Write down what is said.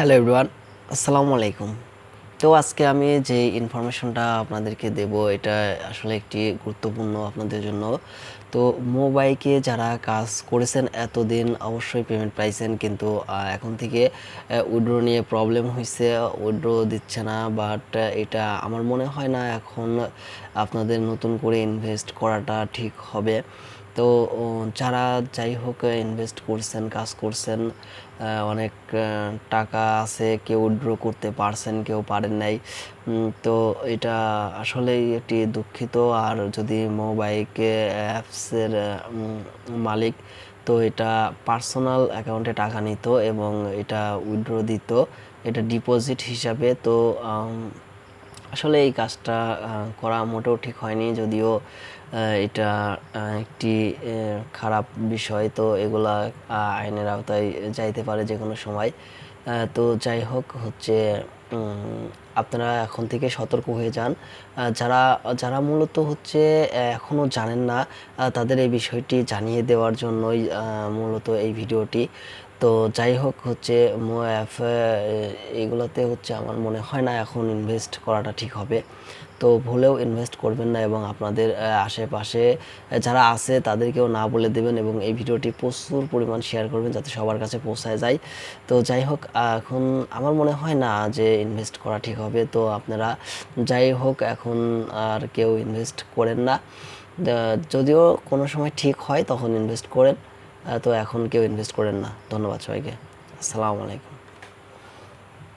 Hello everyone আসসালামু আলাইকুম তো আজকে আমি যে ইনফরমেশনটা আপনাদেরকে দেব, এটা আসলে একটি গুরুত্বপূর্ণ আপনাদের জন্য। তো মোবাইকে যারা কাজ করেছেন এতদিন অবশ্যই পেমেন্ট পাইছেন, কিন্তু এখন থেকে উইড্রো নিয়ে প্রবলেম হয়েছে উইড্রো দিচ্ছে না বাট এটা আমার মনে হয় না এখন আপনাদের নতুন করে ইনভেস্ট করাটা ঠিক হবে। তো যারা যাই হোক ইনভেস্ট করছেন, কাজ করছেন অনেক টাকা আছে, কেউ উইথড্র করতে পারছেন, কেউ পারেন নাই। তো এটা আসলেই একটি দুঃখিত। আর যদি মোবাইক অ্যাপসের মালিক, তো এটা পার্সোনাল অ্যাকাউন্টে টাকা নিত এবং এটা উইথড্র দিত। এটা ডিপোজিট হিসাবে, তো আসলে এই কাজটা করা মোটেও ঠিক হয়নি যদিও এটা একটি খারাপ বিষয়। তো এগুলা আইনের আওতায় যাইতে পারে যে কোনো সময় তো যাই হোক, হচ্ছে আপনারা এখন থেকে সতর্ক হয়ে যান। যারা যারা মূলত হচ্ছে আহ, এখনও জানেন না তাদের এই বিষয়টি জানিয়ে দেওয়ার জন্যই মূলত এই ভিডিওটি। তো যাই হোক হচ্ছে এগুলোতে হচ্ছে আমার মনে হয় না এখন ইনভেস্ট করাটা ঠিক হবে। তো ভুলেও ইনভেস্ট করবেন না এবং আপনাদের আশেপাশে যারা আছে তাদেরকেও না বলে দেবেন এবং এই ভিডিওটি প্রচুর পরিমাণ শেয়ার করবেন যাতে সবার কাছে পৌঁছায় যায়। তো যাই হোক এখন আমার মনে হয় না যে ইনভেস্ট করা ঠিক হবে। তো আপনারা যাই হোক, এখন আর কেউ ইনভেস্ট করেন না। যদিও কোনো সময় ঠিক হয় তখন ইনভেস্ট করেন। তো এখন কেউ ইনভেস্ট করেন না। ধন্যবাদ সবাইকে। আসসালামু আলাইকুম।